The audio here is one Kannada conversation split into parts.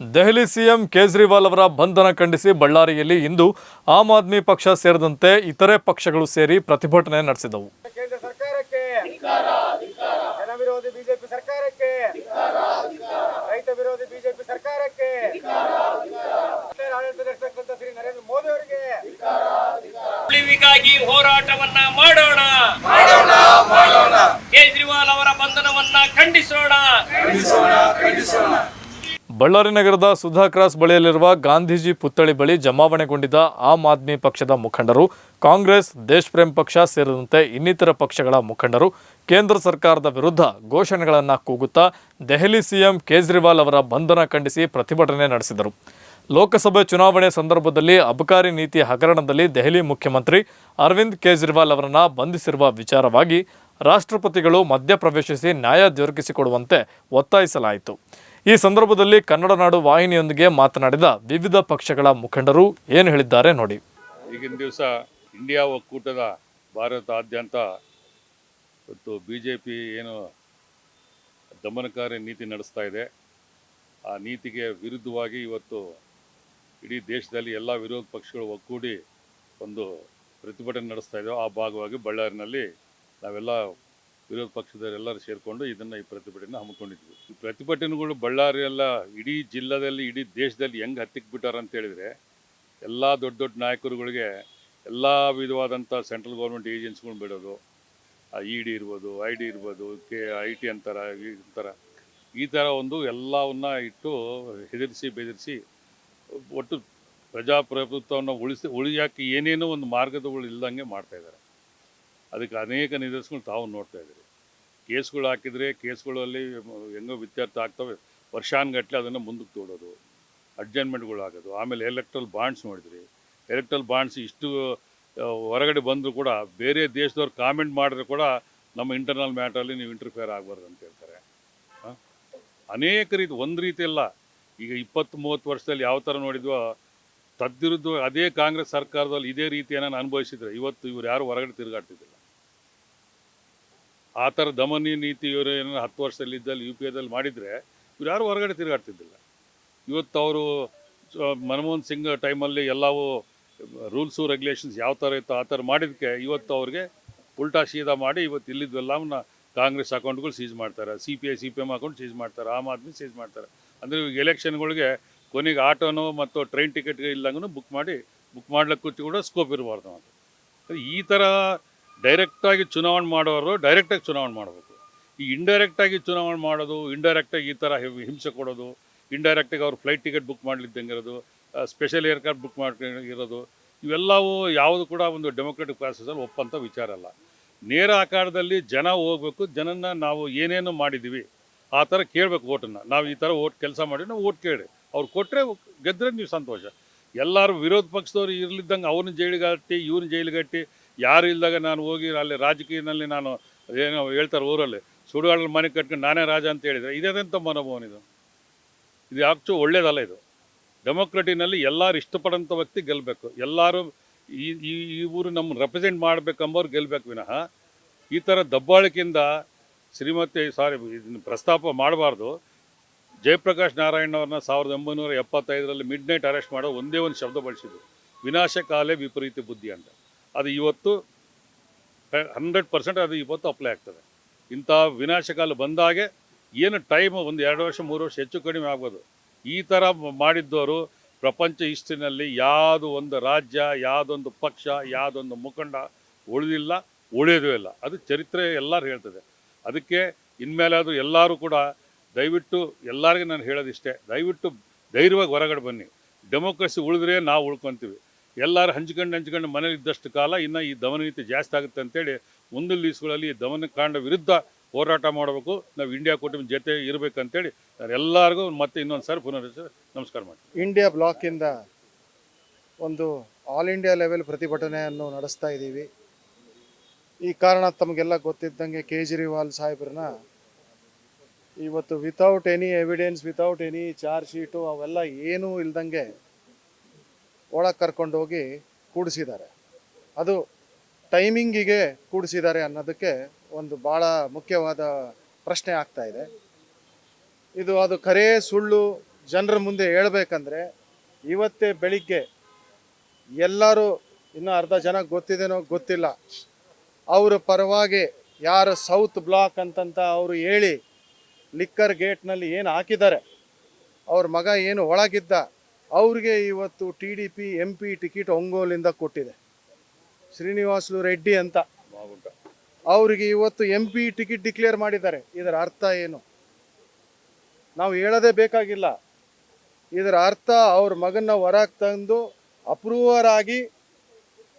ದೆಹಲಿ ಸಿಎಂ ಕೇಜ್ರಿವಾಲ್ ಅವರ ಬಂಧನ ಖಂಡಿಸಿ ಬಳ್ಳಾರಿಯಲ್ಲಿ ಇಂದು ಆಮ್ ಆದ್ಮಿ ಪಕ್ಷ ಸೇರಿದಂತೆ ಇತರೆ ಪಕ್ಷಗಳು ಸೇರಿ ಪ್ರತಿಭಟನೆ ನಡೆಸಿದವು. ಕೇಂದ್ರ ಸರ್ಕಾರಕ್ಕೆ ಜನ ವಿರೋಧಿ ಬಿಜೆಪಿ ಸರ್ಕಾರಕ್ಕೆ ರೈತ ವಿರೋಧಿ ಬಿಜೆಪಿ ಸರ್ಕಾರಕ್ಕೆ ಆಡಳಿತ ನಡೆಸತಕ್ಕಂಥ ಶ್ರೀ ನರೇಂದ್ರ ಮೋದಿ ಅವರಿಗೆ ಉಳಿವಿಗಾಗಿ ಹೋರಾಟವನ್ನ ಮಾಡೋಣ ಕೇಜ್ರಿವಾಲ್ ಅವರ ಬಂಧನವನ್ನ ಖಂಡಿಸೋಣ ಬಳ್ಳಾರಿ ನಗರದ ಸುಧಾ ಕ್ರಾಸ್ ಬಳಿಯಲ್ಲಿರುವ ಗಾಂಧೀಜಿ ಪುತ್ಥಳಿ ಬಳಿ ಜಮಾವಣೆಗೊಂಡಿದ್ದ ಆಮ್ ಆದ್ಮಿ ಪಕ್ಷದ ಮುಖಂಡರು, ಕಾಂಗ್ರೆಸ್ ದೇಶ್ ಪ್ರೇಮ್ ಪಕ್ಷ ಸೇರಿದಂತೆ ಇನ್ನಿತರ ಪಕ್ಷಗಳ ಮುಖಂಡರು, ಕೇಂದ್ರ ಸರ್ಕಾರದ ವಿರುದ್ಧ ಘೋಷಣೆಗಳನ್ನು ಕೂಗುತ್ತಾ ದೆಹಲಿ ಸಿಎಂ ಕೇಜ್ರಿವಾಲ್ ಅವರ ಬಂಧನ ಖಂಡಿಸಿ ಪ್ರತಿಭಟನೆ ನಡೆಸಿದರು. ಲೋಕಸಭೆ ಚುನಾವಣೆ ಸಂದರ್ಭದಲ್ಲಿ ಅಬಕಾರಿ ನೀತಿ ಹಗರಣದಲ್ಲಿ ದೆಹಲಿ ಮುಖ್ಯಮಂತ್ರಿ ಅರವಿಂದ್ ಕೇಜ್ರಿವಾಲ್ ಅವರನ್ನು ಬಂಧಿಸಿರುವ ವಿಚಾರವಾಗಿ ರಾಷ್ಟ್ರಪತಿಗಳು ಮಧ್ಯಪ್ರವೇಶಿಸಿ ನ್ಯಾಯ ದೊರಕಿಸಿಕೊಡುವಂತೆ ಒತ್ತಾಯಿಸಲಾಯಿತು. ಈ ಸಂದರ್ಭದಲ್ಲಿ ಕನ್ನಡ ನಾಡು ವಾಹಿನಿಯೊಂದಿಗೆ ಮಾತನಾಡಿದ ವಿವಿಧ ಪಕ್ಷಗಳ ಮುಖಂಡರು ಏನು ಹೇಳಿದ್ದಾರೆ ನೋಡಿ. ಈಗಿನ ದಿವಸ ಇಂಡಿಯಾ ಒಕ್ಕೂಟದ ಭಾರತಾದ್ಯಂತ ಇವತ್ತು ಬಿ ಜೆ ಪಿ ಏನು ದಮನಕಾರಿ ನೀತಿ ನಡೆಸ್ತಾ ಇದೆ. ಆ ನೀತಿಗೆ ವಿರುದ್ಧವಾಗಿ ಇವತ್ತು ಇಡೀ ದೇಶದಲ್ಲಿ ಎಲ್ಲ ವಿರೋಧ ಪಕ್ಷಗಳು ಒಗ್ಗೂಡಿ ಒಂದು ಪ್ರತಿಭಟನೆ ನಡೆಸ್ತಾ ಇದ್ದೇವೆ ಆ ಭಾಗವಾಗಿ ಬಳ್ಳಾರಿನಲ್ಲಿ ನಾವೆಲ್ಲ ವಿರೋಧ ಪಕ್ಷದವರೆಲ್ಲರೂ ಸೇರಿಕೊಂಡು ಇದನ್ನು ಈ ಪ್ರತಿಭಟನೆ ಹಮ್ಮಿಕೊಂಡಿದ್ವಿ. ಈ ಪ್ರತಿಭಟನೆಗಳು ಬಳ್ಳಾರಿ ಎಲ್ಲ ಇಡೀ ಜಿಲ್ಲೆದಲ್ಲಿ, ಇಡೀ ದೇಶದಲ್ಲಿ ಹೆಂಗೆ ಹತ್ತಿಕ್ ಬಿಟ್ಟಾರ ಅಂತ ಹೇಳಿದ್ರೆ, ಎಲ್ಲ ದೊಡ್ಡ ದೊಡ್ಡ ನಾಯಕರುಗಳಿಗೆ ಎಲ್ಲ ವಿಧವಾದಂಥ ಸೆಂಟ್ರಲ್ ಗೌರ್ಮೆಂಟ್ ಏಜೆನ್ಸಿಗಳು ಬಿಡೋದು ಇ ಡಿ ಇರ್ಬೋದು, ಐ ಡಿ ಇರ್ಬೋದು, ಕೆ, ಐ ಟಿ ಅಂತಾರ ಥರ ಈ ಥರ ಒಂದು ಎಲ್ಲವನ್ನ ಇಟ್ಟು ಹೆದರಿಸಿ ಬೆದರಿಸಿ ಒಟ್ಟು ಪ್ರಜಾಪ್ರಭುತ್ವವನ್ನು ಉಳಿಸಿ, ಉಳಿಯಾಕೆ ಏನೇನೋ ಒಂದು ಮಾರ್ಗದಗಳು ಇಲ್ದಂಗೆ ಮಾಡ್ತಾ ಇದ್ದಾರೆ. ಅದಕ್ಕೆ ಅನೇಕ ನಿದರ್ಶನಗಳು ತಾವು ನೋಡ್ತಾ ಇದ್ದೀರಿ. ಕೇಸ್ಗಳು ಹಾಕಿದರೆ ಕೇಸ್ಗಳಲ್ಲಿ ಹೆಂಗೋ ವಿದ್ಯಾರ್ಥಿ ಆಗ್ತವೆ. ವರ್ಷಾನುಗಟ್ಟಲೆ ಅದನ್ನು ಮುಂದಕ್ಕೆ ತೋಡೋದು ಅಡ್ಜಸ್ಟ್ಮೆಂಟ್ಗಳು ಆಗೋದು ಆಮೇಲೆ ಎಲೆಕ್ಟ್ರಲ್ ಬಾಂಡ್ಸ್ ನೋಡಿದ್ರಿ. ಎಲೆಕ್ಟ್ರಲ್ ಬಾಂಡ್ಸ್ ಇಷ್ಟು ಹೊರಗಡೆ ಬಂದರೂ ಕೂಡ ಬೇರೆ ದೇಶದವ್ರು ಕಾಮೆಂಟ್ ಮಾಡಿದ್ರೆ ಕೂಡ ನಮ್ಮ ಇಂಟರ್ನಲ್ ಮ್ಯಾಟ್ರಲ್ಲಿ ನೀವು ಇಂಟರ್ಫಿಯರ್ ಆಗಬಾರ್ದು ಅಂತ ಹೇಳ್ತಾರೆ? ಅನೇಕ ರೀತಿ, ಒಂದು ರೀತಿ ಅಲ್ಲ. ಈಗ ಇಪ್ಪತ್ತು ಮೂವತ್ತು ವರ್ಷದಲ್ಲಿ ಯಾವ ಥರ ನೋಡಿದ್ವೋ, ತದ್ದಿರುದ್ದು ಅದೇ ಕಾಂಗ್ರೆಸ್ ಸರ್ಕಾರದಲ್ಲಿ ಇದೇ ರೀತಿಯನ್ನು ಅನುಭವಿಸಿದ್ರೆ, ಇವತ್ತು ಇವ್ರು ಯಾರು ಹೊರಗಡೆ ತಿರುಗಾಡ್ತಿದ್ದಿಲ್ಲ. ಆ ಥರ ದಮನಿ ನೀತಿ ಇವರು ಏನೋ ಹತ್ತು ವರ್ಷದಲ್ಲಿ ಇದ್ದಲ್ಲಿ ಯು ಪಿ ಎದಲ್ಲಿ ಮಾಡಿದರೆ ಇವ್ರು ಯಾರು ಹೊರಗಡೆ ತಿರುಗಾಡ್ತಿದ್ದಿಲ್ಲ. ಇವತ್ತು ಅವರು ಮನಮೋಹನ್ ಸಿಂಗ್ ಟೈಮಲ್ಲಿ ಎಲ್ಲವೂ ರೂಲ್ಸು ರೆಗ್ಯುಲೇಷನ್ಸ್ ಯಾವ ಥರ ಇತ್ತು ಆ ಥರ ಮಾಡಿದಕ್ಕೆ ಇವತ್ತು ಅವ್ರಿಗೆ ಉಲ್ಟಾ ಸೀದಾ ಮಾಡಿ ಇವತ್ತು ಇಲ್ಲಿದ್ದೆಲ್ಲವನ್ನ ಕಾಂಗ್ರೆಸ್ ಅಕೌಂಟ್ಗಳು ಸೀಸ್ ಮಾಡ್ತಾರೆ. C P I, C P M account seize ಮಾಡ್ತಾರೆ. ಆಮ್ ಆದ್ಮಿ ಸೀಸ್ ಮಾಡ್ತಾರೆ. ಅಂದರೆ ಈಗ ಎಲೆಕ್ಷನ್ಗಳಿಗೆ ಕೊನೆಗೆ ಆಟೋನೋ ಮತ್ತು ಟ್ರೈನ್ ಟಿಕೆಟ್ಗೆ ಇಲ್ಲಂಗೂ ಬುಕ್ ಮಾಡಿ ಬುಕ್ ಮಾಡ್ಲಿಕ್ಕೂ ಕೂಡ ಸ್ಕೋಪ್ ಇರಬಾರ್ದು ಅಂತ ಈ ಥರ ಡೈರೆಕ್ಟಾಗಿ ಚುನಾವಣೆ ಮಾಡೋರು ಡೈರೆಕ್ಟಾಗಿ ಚುನಾವಣೆ ಮಾಡಬೇಕು. ಈ ಇಂಡೈರೆಕ್ಟಾಗಿ ಚುನಾವಣೆ ಮಾಡೋದು ಇಂಡೈರೆಕ್ಟಾಗಿ ಈ ಥರ ಹಿಂಸೆ ಕೊಡೋದು ಇಂಡೈರೆಕ್ಟಾಗಿ ಅವ್ರು ಫ್ಲೈಟ್ ಟಿಕೆಟ್ ಬುಕ್ ಮಾಡಲಿದ್ದಂಗಿರೋದು ಸ್ಪೆಷಲ್ ಏರ್ಕ್ರಾಫ್ಟ್ ಬುಕ್ ಮಾಡ್ಕೊಂಡು ಇರೋದು ಇವೆಲ್ಲವೂ ಯಾವುದು ಕೂಡ ಒಂದು ಡೆಮೊಕ್ರೆಟಿಕ್ ಪ್ರಾಸೆಸಲ್ಲಿ ಒಪ್ಪಂಥ ವಿಚಾರ ಅಲ್ಲ. ನೇರ ಆಕಾರದಲ್ಲಿ ಜನ ಹೋಗ್ಬೇಕು ಜನನ ನಾವು ಏನೇನು ಮಾಡಿದ್ದೀವಿ, ಆ ಥರ ಕೇಳಬೇಕು ಓಟನ್ನು ನಾವು ಈ ಥರ ಓಟ್ ಕೆಲಸ ಮಾಡಿ ನಾವು ಓಟ್ ಕೇಳಿ. ಅವ್ರು ಕೊಟ್ಟರೆ ಗೆದ್ದರೆ ನೀವು ಸಂತೋಷ. ಎಲ್ಲರೂ ವಿರೋಧ ಪಕ್ಷದವ್ರು ಇರಲಿದ್ದಂಗೆ ಅವ್ರನ್ನ ಜೈಲಿಗಟ್ಟಿ, ಇವ್ರನ್ನ ಜೈಲಿಗಟ್ಟಿ ಯಾರು ಇಲ್ದಾಗ ನಾನು ಹೋಗಿ ಅಲ್ಲಿ ರಾಜಕೀಯದಲ್ಲಿ ನಾನು ಏನೋ ಹೇಳ್ತಾರೆ ಊರಲ್ಲಿ. ಸುಡುಗಾಡಲ್ಲಿ ಮನೆ ಕಟ್ಕೊಂಡು ನಾನೇ ರಾಜ ಅಂತ ಹೇಳಿದರೆ ಇದೇದಂತ ಮನೋಭಾವನ ಇದು? ಇದು ಯಾಕ್ಚು ಒಳ್ಳೇದಲ್ಲ ಇದು? ಡೆಮೋಕ್ರಟಿನಲ್ಲಿ ಎಲ್ಲರೂ ಇಷ್ಟಪಡೋಂಥ ವ್ಯಕ್ತಿ ಗೆಲ್ಲಬೇಕು ಎಲ್ಲರೂ ಈ ಈ ಊರು ನಮ್ಮ ರೆಪ್ರೆಸೆಂಟ್ ಮಾಡಬೇಕಂಬವ್ರು ಗೆಲ್ಲಬೇಕು ವಿನಃ. ಈ ಥರ ದಬ್ಬಾಳಿಕೆಯಿಂದ ಶ್ರೀಮತಿ ಸಾರಿ ಇದನ್ನು ಪ್ರಸ್ತಾಪ ಮಾಡಬಾರ್ದು. ಜಯಪ್ರಕಾಶ್ ನಾರಾಯಣ್ ಅವ್ರನ್ನ ಸಾವಿರದ ಒಂಬೈನೂರ ಎಪ್ಪತ್ತೈದರಲ್ಲಿ ಮಿಡ್ ನೈಟ್ ಅರೆಸ್ಟ್ ಮಾಡೋ ಒಂದೇ ಒಂದು ಶಬ್ದ ಬಳಸಿದ್ರು ವಿನಾಶ ಕಾಲೇ ವಿಪರೀತ ಬುದ್ಧಿ ಅಂತ. ಅದು ಇವತ್ತು ಹಂಡ್ರೆಡ್ ಪರ್ಸೆಂಟ್ ಅದು ಇವತ್ತು ಅಪ್ಲೈ ಆಗ್ತದೆ. ಇಂಥ ವಿನಾಶಕಾಲ ಬಂದಾಗೆ ಏನು ಟೈಮ್ ಒಂದು ಎರಡು ವರ್ಷ, ಮೂರು ವರ್ಷ ಹೆಚ್ಚು ಕಡಿಮೆ ಆಗ್ಬೋದು. ಈ ಥರ ಮಾಡಿದ್ದವರು ಪ್ರಪಂಚ ಹಿಸ್ಟ್ರಿನಲ್ಲಿ ಯಾವುದು ಒಂದು ರಾಜ್ಯ, ಯಾವುದೊಂದು ಪಕ್ಷ, ಯಾವುದೊಂದು ಮುಖಂಡ ಉಳಿದಿಲ್ಲ, ಉಳಿಯೋದು ಇಲ್ಲ. ಅದು ಚರಿತ್ರೆ ಎಲ್ಲರೂ ಹೇಳ್ತದೆ. ಅದಕ್ಕೆ ಇನ್ಮೇಲೆ ಅದು ಎಲ್ಲರೂ ಕೂಡ ದಯವಿಟ್ಟು ಎಲ್ಲರಿಗೂ ನಾನು ಹೇಳೋದಿಷ್ಟೇ, ದಯವಿಟ್ಟು ಧೈರ್ಯವಾಗಿ ಹೊರಗಡೆ ಬನ್ನಿ. ಡೆಮೋಕ್ರಸಿ ಉಳಿದ್ರೆ ನಾವು ಉಳ್ಕೊತೀವಿ. ಎಲ್ಲರೂ ಹಂಚ್ಕೊಂಡು ಹಂಚ್ಕೊಂಡು ಮನೇಲಿ ಇದ್ದಷ್ಟು ಕಾಲ ಇನ್ನು ಈ ದಮನ ನೀತಿ ಜಾಸ್ತಿ ಆಗುತ್ತೆ ಅಂತೇಳಿ ಮುಂದಿನ ದಿವಸಗಳಲ್ಲಿ ಈ ದಮನಕಾಂಡ ವಿರುದ್ಧ ಹೋರಾಟ ಮಾಡಬೇಕು. ನಾವು ಇಂಡಿಯಾ ಕುಟುಂಬ ಜೊತೆ ಇರಬೇಕಂತೇಳಿ ನಾನು ಎಲ್ಲರಿಗೂ ಮತ್ತೆ ಇನ್ನೊಂದು ಸಾರಿ ಪುನರ್ ನಮಸ್ಕಾರ ಮಾಡಿ ಇಂಡಿಯಾ ಬ್ಲಾಕಿಂದ ಒಂದು ಆಲ್ ಇಂಡಿಯಾ ಲೆವೆಲ್ ಪ್ರತಿಭಟನೆಯನ್ನು ನಡೆಸ್ತಾ ಇದ್ದೀವಿ. ಈ ಕಾರಣ ತಮಗೆಲ್ಲ ಗೊತ್ತಿದ್ದಂಗೆ ಕೇಜ್ರಿವಾಲ್ ಸಾಹೇಬ್ರನ್ನ ಇವತ್ತು without any evidence without any charge sheet ಅವೆಲ್ಲ ಏನೂ ಇಲ್ದಂಗೆ ಒಳಗೆ ಕರ್ಕೊಂಡು ಹೋಗಿ ಕೂಡಿಸಿದ್ದಾರೆ. ಅದು ಟೈಮಿಂಗಿಗೆ ಕೂಡಿಸಿದ್ದಾರೆ ಅನ್ನೋದಕ್ಕೆ ಒಂದು ಭಾಳ ಮುಖ್ಯವಾದ ಪ್ರಶ್ನೆ ಆಗ್ತಾ ಇದೆ. ಇದು ಅದು ಕರೆ ಸುಳ್ಳು ಜನರ ಮುಂದೆ ಹೇಳಬೇಕಂದ್ರೆ ಇವತ್ತೇ ಬೆಳಿಗ್ಗೆ ಎಲ್ಲರೂ ಇನ್ನೂ ಅರ್ಧ ಜನ ಗೊತ್ತಿದೆನೋ ಗೊತ್ತಿಲ್ಲ. ಅವರ ಪರವಾಗಿ ಯಾರು ಸೌತ್ ಬ್ಲಾಕ್ ಅಂತಂತ ಅವರು ಹೇಳಿ ಲಿಕ್ಕರ್ ಗೇಟ್ನಲ್ಲಿ ಏನು ಹಾಕಿದ್ದಾರೆ. ಅವ್ರ ಮಗ ಏನು ಒಳಗಿದ್ದ ಅವ್ರಿಗೆ ಇವತ್ತು T D P M P ticket ಒಂಗೋಲಿಂದ ಕೊಟ್ಟಿದೆ. ಶ್ರೀನಿವಾಸಲು ರೆಡ್ಡಿ ಅಂತ. ಅವರಿಗೆ ಇವತ್ತು ಎಂ ಪಿ ಟಿಕೆಟ್ ಡಿಕ್ಲೇರ್ ಮಾಡಿದ್ದಾರೆ. ಇದರ ಅರ್ಥ ಏನು? ನಾವು ಹೇಳೋದೇ ಬೇಕಾಗಿಲ್ಲ. ಇದರ ಅರ್ಥ ಅವ್ರ ಮಗನ ಹೊರಗೆ ತಂದು ಅಪ್ರೂವರ್ ಆಗಿ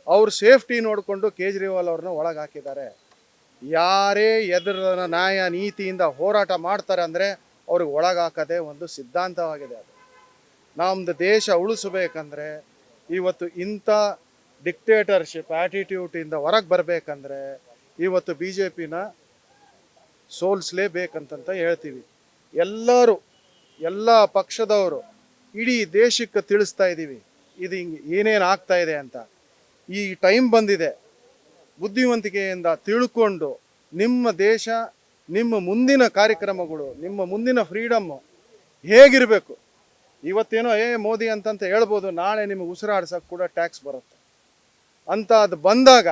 ಅವ್ರ ಸೇಫ್ಟಿ ನೋಡಿಕೊಂಡು ಕೇಜ್ರಿವಾಲ್ ಅವ್ರನ್ನ ಒಳಗೆ ಹಾಕಿದ್ದಾರೆ. ಯಾರೇ ಎದುರ ನ್ಯಾಯ ನೀತಿಯಿಂದ ಹೋರಾಟ ಮಾಡ್ತಾರೆ ಅಂದರೆ ಅವ್ರಿಗೆ ಒಳಗೆ ಹಾಕೋದೇ ಒಂದು ಸಿದ್ಧಾಂತವಾಗಿದೆ ಅದು. ನಮ್ಮದು ದೇಶ ಉಳಿಸ್ಬೇಕಂದ್ರೆ ಇವತ್ತು ಇಂಥ ಡಿಕ್ಟೇಟರ್ಶಿಪ್ ಆ್ಯಟಿಟ್ಯೂಟಿಂದ ಹೊರಗೆ ಬರಬೇಕಂದ್ರೆ ಇವತ್ತು ಬಿ ಜೆ ಪಿನ ಸೋಲಿಸ್ಲೇಬೇಕಂತಂತ ಹೇಳ್ತೀವಿ. ಎಲ್ಲರೂ, ಎಲ್ಲ ಪಕ್ಷದವರು ಇಡೀ ದೇಶಕ್ಕೆ ತಿಳಿಸ್ತಾ ಇದ್ದೀವಿ ಇದು ಹಿಂಗೆ ಏನೇನು ಆಗ್ತಾ ಇದೆ ಅಂತ. ಈ ಟೈಮ್ ಬಂದಿದೆ. ಬುದ್ಧಿವಂತಿಕೆಯಿಂದ ತಿಳ್ಕೊಂಡು ನಿಮ್ಮ ದೇಶ, ನಿಮ್ಮ ಮುಂದಿನ ಕಾರ್ಯಕ್ರಮಗಳು, ನಿಮ್ಮ ಮುಂದಿನ ಫ್ರೀಡಮ್ಮು ಹೇಗಿರಬೇಕು? ಇವತ್ತೇನೋ, ಏ ಮೋದಿ ಅಂತಂತ ಹೇಳ್ಬೋದು, ನಾಳೆ ನಿಮಗೆ ಉಸಿರಾಡ್ಸೋಕ್ಕೆ ಕೂಡ ಟ್ಯಾಕ್ಸ್ ಬರುತ್ತೆ. ಅಂತ ಅದು ಬಂದಾಗ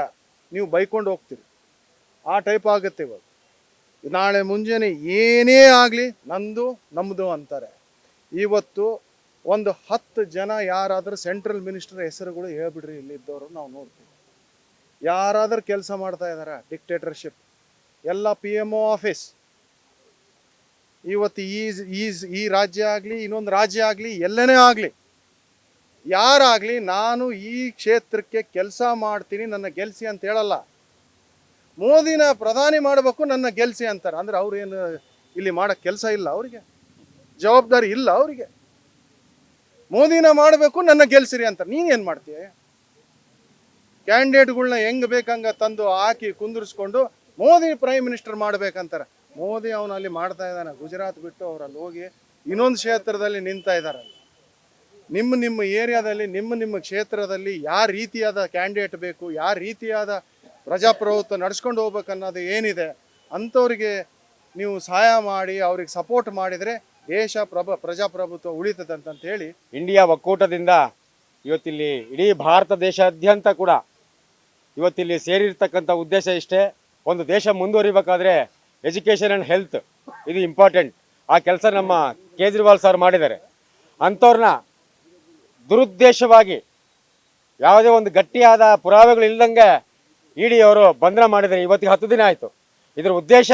ನೀವು ಬೈಕೊಂಡು ಹೋಗ್ತೀರಿ. ಆ ಟೈಪ್ ಆಗುತ್ತೆ ಇವತ್ತು ನಾಳೆ ಮುಂಜಾನೆ ಏನೇ ಆಗಲಿ ನಂದು ನಮ್ಮದು ಅಂತಾರೆ. ಇವತ್ತು ಒಂದು ಹತ್ತು ಜನ ಯಾರಾದರೂ ಸೆಂಟ್ರಲ್ ಮಿನಿಸ್ಟರ್ ಹೆಸರುಗಳು ಹೇಳ್ಬಿಡ್ರಿ ಇಲ್ಲಿದ್ದವರು ನಾವು ನೋಡ್ತೀವಿ. ಯಾರಾದರೂ ಕೆಲಸ ಮಾಡ್ತಾ ಇದ್ದಾರೆ ಡಿಕ್ಟೇಟರ್ಶಿಪ್ ಎಲ್ಲ ಪಿ ಎಂ ಒ ಆಫೀಸ್ ಇವತ್ತು ಈ ಈ ಈ ರಾಜ್ಯ ಆಗಲಿ, ಇನ್ನೊಂದು ರಾಜ್ಯ ಆಗಲಿ, ಎಲ್ಲನೇ ಆಗಲಿ, ಯಾರಾಗಲಿ ನಾನು ಈ ಕ್ಷೇತ್ರಕ್ಕೆ ಕೆಲಸ ಮಾಡ್ತೀನಿ, ನನ್ನ ಗೆಲ್ಸಿ ಅಂತ ಹೇಳಲ್ಲ. ಮೋದಿನ ಪ್ರಧಾನಿ ಮಾಡಬೇಕು, ನನ್ನ ಗೆಲ್ಸಿ ಅಂತಾರೆ. ಅಂದ್ರೆ ಅವ್ರೇನು ಇಲ್ಲಿ ಮಾಡೋ ಕೆಲಸ ಇಲ್ಲ ಅವರಿಗೆ. ಜವಾಬ್ದಾರಿ ಇಲ್ಲ ಅವರಿಗೆ. ಮೋದಿನ ಮಾಡಬೇಕು, ನನ್ನ ಗೆಲ್ಸಿರಿ ಅಂತಾರೆ. ನೀನು ಏನು ಮಾಡ್ತೀಯ? ಕ್ಯಾಂಡಿಡೇಟ್ಗಳನ್ನ ಹೆಂಗ್ ಬೇಕಂಗೆ ತಂದು ಹಾಕಿ ಕುಂದಿರಿಸ್ಕೊಂಡು ಮೋದಿ ಪ್ರೈಮ್ ಮಿನಿಸ್ಟರ್ ಮಾಡ್ಬೇಕಂತಾರೆ. ಮೋದಿ ಅವನು ಅಲ್ಲಿ ಮಾಡ್ತಾ ಇದ್ದಾನೆ. ಗುಜರಾತ್ ಬಿಟ್ಟು ಅವರಲ್ಲಿ ಹೋಗಿ ಇನ್ನೊಂದು ಕ್ಷೇತ್ರದಲ್ಲಿ ನಿಂತ ಇದ್ದಾರೆ. ನಿಮ್ಮ ನಿಮ್ಮ ಏರಿಯಾದಲ್ಲಿ, ನಿಮ್ಮ ನಿಮ್ಮ ಕ್ಷೇತ್ರದಲ್ಲಿ ಯಾವ ರೀತಿಯಾದ ಕ್ಯಾಂಡಿಡೇಟ್ ಬೇಕು, ಯಾವ ರೀತಿಯಾದ ಪ್ರಜಾಪ್ರಭುತ್ವ ನಡ್ಸ್ಕೊಂಡು ಹೋಗ್ಬೇಕನ್ನೋದು ಏನಿದೆ, ಅಂಥವ್ರಿಗೆ ನೀವು ಸಹಾಯ ಮಾಡಿ, ಅವ್ರಿಗೆ ಸಪೋರ್ಟ್ ಮಾಡಿದರೆ ದೇಶ ಪ್ರಭ, ಪ್ರಜಾಪ್ರಭುತ್ವ ಉಳಿತದೆ ಅಂತ ಹೇಳಿ ಇಂಡಿಯಾ ಒಕ್ಕೂಟದಿಂದ ಇವತ್ತಿಲ್ಲಿ ಇಡೀ ಭಾರತ ದೇಶಾದ್ಯಂತ ಕೂಡ ಇವತ್ತಿಲ್ಲಿ ಸೇರಿರ್ತಕ್ಕಂಥ ಉದ್ದೇಶ ಇಷ್ಟೇ. ಒಂದು ದೇಶ ಮುಂದುವರಿಬೇಕಾದ್ರೆ ಎಜುಕೇಷನ್ ಆ್ಯಂಡ್ ಹೆಲ್ತ್ ಇದು ಇಂಪಾರ್ಟೆಂಟ್ ಆ ಕೆಲಸ ನಮ್ಮ ಕೇಜ್ರಿವಾಲ್ ಸರ್ ಮಾಡಿದ್ದಾರೆ. ಅಂಥವ್ರನ್ನ ದುರುದ್ದೇಶವಾಗಿ ಯಾವುದೇ ಒಂದು ಗಟ್ಟಿಯಾದ ಪುರಾವೆಗಳು ಇಲ್ದಂಗೆ ಇಡಿ ಅವರು ಬಂಧನ ಮಾಡಿದ್ದಾರೆ. ಇವತ್ತಿಗೆ ಹತ್ತು ದಿನ ಆಯಿತು. ಇದರ ಉದ್ದೇಶ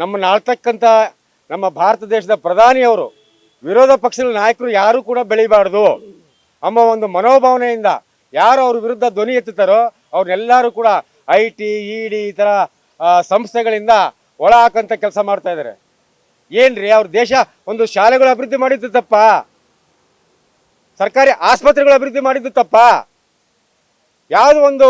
ನಮ್ಮನ್ನು ಆಳ್ತಕ್ಕಂಥ ನಮ್ಮ ಭಾರತ ದೇಶದ ಪ್ರಧಾನಿಯವರು ವಿರೋಧ ಪಕ್ಷದ ನಾಯಕರು ಯಾರೂ ಕೂಡ ಬೆಳಿಬಾರ್ದು. ಅಮ್ಮ ಒಂದು ಮನೋಭಾವನೆಯಿಂದ ಯಾರು ಅವ್ರ ವಿರುದ್ಧ ಧ್ವನಿ ಎತ್ತುತ್ತಾರೋ ಅವ್ರನ್ನೆಲ್ಲರೂ ಕೂಡ ಐ ಟಿ ಇ ಡಿ ಈ ಥರ ಸಂಸ್ಥೆಗಳಿಂದ ಒಳ ಹಾಕಂತ ಕೆಲಸ ಮಾಡ್ತಾ ಇದ್ದಾರೆ ಏನ್ರಿ ಅವ್ರ ದೇಶ ಒಂದು ಶಾಲೆಗಳು ಅಭಿವೃದ್ಧಿ ಮಾಡಿದ್ದು ತಪ್ಪ? ಸರ್ಕಾರಿ ಆಸ್ಪತ್ರೆಗಳು ಅಭಿವೃದ್ಧಿ ಮಾಡಿದ್ದು ತಪ್ಪ? ಯಾವ್ದು ಒಂದು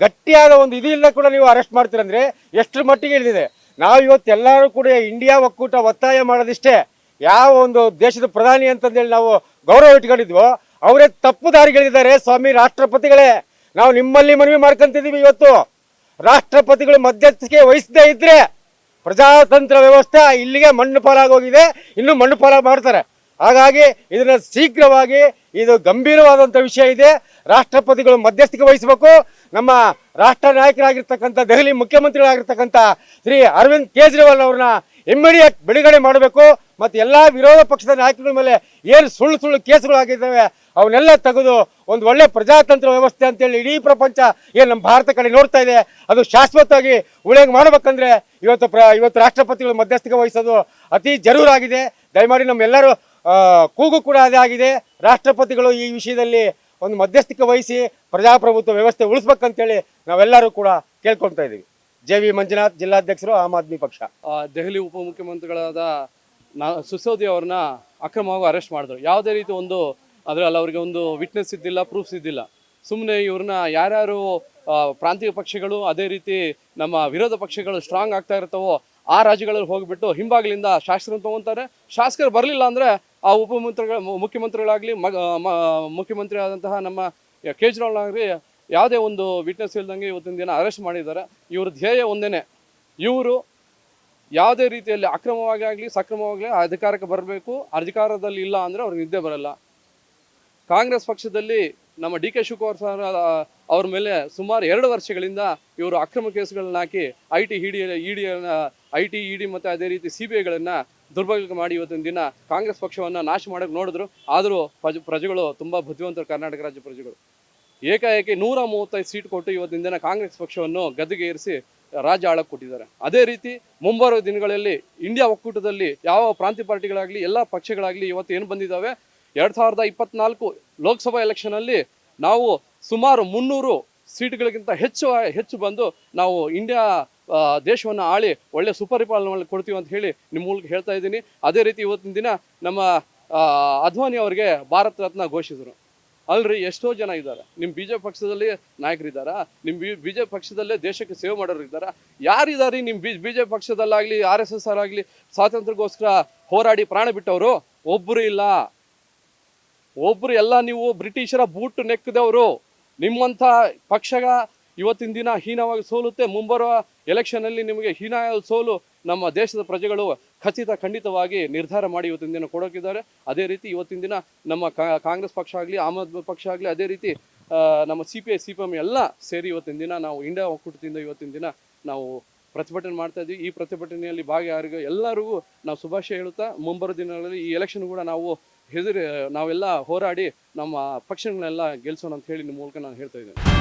ಗಟ್ಟಿಯಾದ ಒಂದು ಇದಿಲ್ಲ ಕೂಡ ನೀವು ಅರೆಸ್ಟ್ ಮಾಡ್ತೀರಂದ್ರೆ ಎಷ್ಟರ ಮಟ್ಟಿಗೆ ಇಳಿದಿದೆ ನಾವು ಇವತ್ತು ಎಲ್ಲರೂ ಕೂಡ ಇಂಡಿಯಾ ಒಕ್ಕೂಟ ಒತ್ತಾಯ ಮಾಡೋದಿಷ್ಟೇ. ಯಾವ ಒಂದು ದೇಶದ ಪ್ರಧಾನಿ ಅಂತಂದೇಳಿ ನಾವು ಗೌರವ ಇಟ್ಕೊಂಡಿದ್ವೋ, ಅವರೇ ತಪ್ಪು ದಾರಿಗಳಿದ್ದಾರೆ ಸ್ವಾಮಿ ರಾಷ್ಟ್ರಪತಿಗಳೇ. ನಾವು ನಿಮ್ಮಲ್ಲಿ ಮನವಿ ಮಾಡ್ಕೊಂತಿದೀವಿ ಇವತ್ತು. ರಾಷ್ಟ್ರಪತಿಗಳು ಮಧ್ಯಸ್ಥಿಕೆ ವಹಿಸದೇ ಇದ್ರೆ ಪ್ರಜಾತಂತ್ರ ವ್ಯವಸ್ಥೆ ಇಲ್ಲಿಗೆ ಮಣ್ಣು ಪಾಲಾಗೋಗಿದೆ ಇನ್ನು ಮಣ್ಣು ಪಾಲ ಮಾಡ್ತಾರೆ. ಹಾಗಾಗಿ ಇದನ್ನ ಶೀಘ್ರವಾಗಿ ಇದು ಗಂಭೀರವಾದಂಥ ವಿಷಯ ಇದೆ. ರಾಷ್ಟ್ರಪತಿಗಳು ಮಧ್ಯಸ್ಥಿಕೆ ವಹಿಸಬೇಕು. ನಮ್ಮ ರಾಷ್ಟ್ರ ನಾಯಕರಾಗಿರ್ತಕ್ಕಂಥ, ದೆಹಲಿ ಮುಖ್ಯಮಂತ್ರಿಗಳಾಗಿರ್ತಕ್ಕಂಥ ಶ್ರೀ ಅರವಿಂದ್ ಕೇಜ್ರಿವಾಲ್ ಅವ್ರನ್ನ ಇಮ್ಮಿಡಿಯೇಟ್ ಬಿಡುಗಡೆ ಮಾಡಬೇಕು. ಮತ್ತು ಎಲ್ಲ ವಿರೋಧ ಪಕ್ಷದ ನಾಯಕರ ಮೇಲೆ ಏನು ಸುಳ್ಳು ಸುಳ್ಳು ಕೇಸುಗಳಾಗಿದ್ದಾವೆ ಅವನ್ನೆಲ್ಲ ತೆಗೆದು ಒಂದು ಒಳ್ಳೆ ಪ್ರಜಾತಂತ್ರ ವ್ಯವಸ್ಥೆ ಅಂತೇಳಿ ಇಡೀ ಪ್ರಪಂಚ ಏನು ನಮ್ಮ ಭಾರತ ಕಡೆ ನೋಡ್ತಾ ಇದೆ, ಅದು ಶಾಶ್ವತವಾಗಿ ಉಳಿಯಂಗೆ ಮಾಡ್ಬೇಕಂದ್ರೆ ಇವತ್ತು ಪ್ರ ಇವತ್ತು ರಾಷ್ಟ್ರಪತಿಗಳು ಮಧ್ಯಸ್ಥಿಕೆ ವಹಿಸೋದು ಅತಿ ಜರೂರಾಗಿದೆ. ದಯಮಾಡಿ ನಮ್ಮೆಲ್ಲರೂ ಕೂಗು ಕೂಡ ಅದೇ ಆಗಿದೆ. ರಾಷ್ಟ್ರಪತಿಗಳು ಈ ವಿಷಯದಲ್ಲಿ ಒಂದು ಮಧ್ಯಸ್ಥಿಕೆ ವಹಿಸಿ ಪ್ರಜಾಪ್ರಭುತ್ವ ವ್ಯವಸ್ಥೆ ಉಳಿಸ್ಬೇಕಂತೇಳಿ ನಾವೆಲ್ಲರೂ ಕೂಡ ಕೇಳ್ಕೊಳ್ತಾ ಇದ್ದೀವಿ ಜೆ ವಿ ಮಂಜುನಾಥ್, ಜಿಲ್ಲಾಧ್ಯಕ್ಷರು ಆಮ್ ಆದ್ಮಿ ಪಕ್ಷ. ದೆಹಲಿ ಉಪಮುಖ್ಯಮಂತ್ರಿಗಳಾದ ನಾ ಸಿಸೋದಿ ಅವ್ರನ್ನ ಅಕ್ರಮವಾಗಿ ಅರೆಸ್ಟ್ ಮಾಡಿದ್ರು. ಯಾವುದೇ ರೀತಿ ಒಂದು ಅದರಲ್ಲಿ ಅವರಿಗೆ ಒಂದು ವಿಟ್ನೆಸ್ ಇದ್ದಿಲ್ಲ ಪ್ರೂಫ್ಸ್ ಇದ್ದಿಲ್ಲ. ಸುಮ್ಮನೆ ಇವ್ರನ್ನ ಯಾರ್ಯಾರು ಪ್ರಾಂತೀಯ ಪಕ್ಷಗಳು ಅದೇ ರೀತಿ ನಮ್ಮ ವಿರೋಧ ಪಕ್ಷಗಳು ಸ್ಟ್ರಾಂಗ್ ಆಗ್ತಾ ಇರ್ತವೋ ಆ ರಾಜ್ಯಗಳಲ್ಲಿ ಹೋಗಿಬಿಟ್ಟು ಹಿಂಬಾಗಿಲಿಂದ ಶಾಸಕರನ್ನು ತೊಗೊತಾರೆ. ಶಾಸಕರು ಬರಲಿಲ್ಲ ಅಂದರೆ ಆ ಉಪಮಂತ್ರಿಗಳ ಮುಖ್ಯಮಂತ್ರಿಗಳಾಗಲಿ, ಮಗ ಮುಖ್ಯಮಂತ್ರಿ ಆದಂತಹ ನಮ್ಮ ಕೇಜ್ರಿವಾಲ್ ಆಗಲಿ ಯಾವುದೇ ಒಂದು ವಿಟ್ನೆಸ್ ಇಲ್ದಂಗೆ ಇವತ್ತಿನ ದಿನ ಅರೆಸ್ಟ್ ಮಾಡಿದ್ದಾರೆ. ಇವ್ರ ಧ್ಯೇಯ ಒಂದೇನೆ. ಇವರು ಯಾವುದೇ ರೀತಿಯಲ್ಲಿ ಅಕ್ರಮವಾಗಿ ಆಗಲಿ ಸಕ್ರಮವಾಗಲಿ ಅಧಿಕಾರಕ್ಕೆ ಬರಬೇಕು. ಅಧಿಕಾರದಲ್ಲಿ ಇಲ್ಲ ಅಂದರೆ ಅವ್ರಿಗೆ ನಿದ್ದೆ ಬರಲ್ಲ. ಕಾಂಗ್ರೆಸ್ ಪಕ್ಷದಲ್ಲಿ ನಮ್ಮ ಡಿ ಕೆ ಶಿವಕುಮಾರ್ ಸರ್ ಅವ್ರ ಮೇಲೆ ಸುಮಾರು ಎರಡು ವರ್ಷಗಳಿಂದ ಇವರು ಅಕ್ರಮ ಕೇಸುಗಳನ್ನ ಹಾಕಿ I T ED ED I T ED ಮತ್ತು ಅದೇ ರೀತಿ ಸಿ ಬಿ ಐಗಳನ್ನು ದುರ್ಬಳಕೆ ಮಾಡಿ ಇವತ್ತಿನ ದಿನ ಕಾಂಗ್ರೆಸ್ ಪಕ್ಷವನ್ನು ನಾಶ ಮಾಡೋಕೆ ನೋಡಿದ್ರು. ಆದರೂ ಪ್ರಜ, ಪ್ರಜೆಗಳು ತುಂಬ ಬುದ್ಧಿವಂತರು ಕರ್ನಾಟಕ ರಾಜ್ಯ ಪ್ರಜೆಗಳು. ಏಕಾಏಕಿ ನೂರ ಮೂವತ್ತೈದು ಸೀಟ್ ಕೊಟ್ಟು ಇವತ್ತಿನ ದಿನ ಕಾಂಗ್ರೆಸ್ ಪಕ್ಷವನ್ನು ಗದ್ದುಗೆ ಏರಿಸಿ ರಾಜ್ಯ ಆಳಕ್ಕೆ ಕೊಟ್ಟಿದ್ದಾರೆ. ಅದೇ ರೀತಿ ಮುಂಬರುವ ದಿನಗಳಲ್ಲಿ ಇಂಡಿಯಾ ಒಕ್ಕೂಟದಲ್ಲಿ ಯಾವ ಪ್ರಾಂತ್ಯ ಪಾರ್ಟಿಗಳಾಗಲಿ, ಎಲ್ಲ ಪಕ್ಷಗಳಾಗಲಿ ಇವತ್ತು ಏನು ಬಂದಿದ್ದಾವೆ? ಎರಡು ಸಾವಿರದ ಇಪ್ಪತ್ನಾಲ್ಕು ಲೋಕಸಭಾ ಎಲೆಕ್ಷನಲ್ಲಿ ನಾವು ಸುಮಾರು ಮುನ್ನೂರು ಸೀಟ್ಗಳಿಗಿಂತ ಹೆಚ್ಚು ಹೆಚ್ಚು ಬಂದು ನಾವು ಇಂಡಿಯಾ ದೇಶವನ್ನು ಆಳಿ ಒಳ್ಳೆ ಸುಪರಿಪಾಲನೆ ಕೊಡ್ತೀವಿ ಅಂತ ಹೇಳಿ ನಿಮ್ಮ ಮೂಲಕ ಹೇಳ್ತಾ ಇದ್ದೀನಿ. ಅದೇ ರೀತಿ ಇವತ್ತಿನ ದಿನ ನಮ್ಮ ಅದ್ವಾನಿ ಅವರಿಗೆ ಭಾರತ ರತ್ನ ಘೋಷಿಸಿದರು. ಅಲ್ರಿ, ಎಷ್ಟೋ ಜನ ಇದ್ದಾರೆ. ನಿಮ್ಮ ಬಿ ಜೆ ಪಕ್ಷದಲ್ಲಿ ನಾಯಕರಿದ್ದಾರಾ ನಿಮ್ಮ ಬಿ ಬಿ ಜೆ ಪಕ್ಷದಲ್ಲೇ ದೇಶಕ್ಕೆ ಸೇವೆ ಮಾಡೋರು ಇದ್ದಾರಾ? ಯಾರಿದ್ದಾರೆ ನಿಮ್ಮ ಬಿ ಬಿ ಜೆ ಪಕ್ಷದಲ್ಲಾಗಲಿ, ಆರ್ ಎಸ್ ಎಸ್ ಆಗಲಿ ಸ್ವಾತಂತ್ರ್ಯಕ್ಕೋಸ್ಕರ ಹೋರಾಡಿ ಪ್ರಾಣ ಬಿಟ್ಟವರು? ಒಬ್ಬರು ಇಲ್ಲ. ಒಬ್ರು ಎಲ್ಲ ನೀವು ಬ್ರಿಟಿಷರ ಬೂಟು ನೆಕ್ಕದವರು, ನಿಮ್ಮಂಥ ಪಕ್ಷಗ ಇವತ್ತಿನ ದಿನ ಹೀನವಾಗಿ ಸೋಲುತ್ತೆ, ಮುಂಬರುವ ಎಲೆಕ್ಷನಲ್ಲಿ ನಿಮಗೆ ಹೀನ ಸೋಲು ನಮ್ಮ ದೇಶದ ಪ್ರಜೆಗಳು ಖಚಿತ ಖಂಡಿತವಾಗಿ ನಿರ್ಧಾರ ಮಾಡಿ ಇವತ್ತಿನ ದಿನ ಕೊಡೋಕಿದ್ದಾರೆ. ಅದೇ ರೀತಿ ಇವತ್ತಿನ ದಿನ ನಮ್ಮ ಕಾಂಗ್ರೆಸ್ ಪಕ್ಷ ಆಗಲಿ, ಆಮ್ ಆದ್ಮಿ ಪಕ್ಷ ಆಗಲಿ, ಅದೇ ರೀತಿ ನಮ್ಮ C P I C P M ಎಲ್ಲ ಸೇರಿ ಇವತ್ತಿನ ದಿನ ನಾವು ಇಂಡಿಯಾ ಒಕ್ಕೂಟದಿಂದ ಇವತ್ತಿನ ದಿನ ನಾವು ಪ್ರತಿಭಟನೆ ಮಾಡ್ತಾ ಇದ್ವಿ. ಈ ಪ್ರತಿಭಟನೆಯಲ್ಲಿ ಭಾಗಿಯಾರಿಗೂ ಎಲ್ಲರಿಗೂ ನಾವು ಶುಭಾಶಯ ಹೇಳುತ್ತಾ, ಮುಂಬರುವ ದಿನಗಳಲ್ಲಿ ಈ ಎಲೆಕ್ಷನ್ ಕೂಡ ನಾವು ಹೆದರಿ ನಾವೆಲ್ಲ ಹೋರಾಡಿ ನಮ್ಮ ಪಕ್ಷಗಳನ್ನೆಲ್ಲ ಗೆಲ್ಸೋಣ ಅಂತ ಹೇಳಿ ನಿಮ್ಮ ಮೂಲಕ ನಾನು ಹೇಳ್ತಾ ಇದ್ದೇನೆ.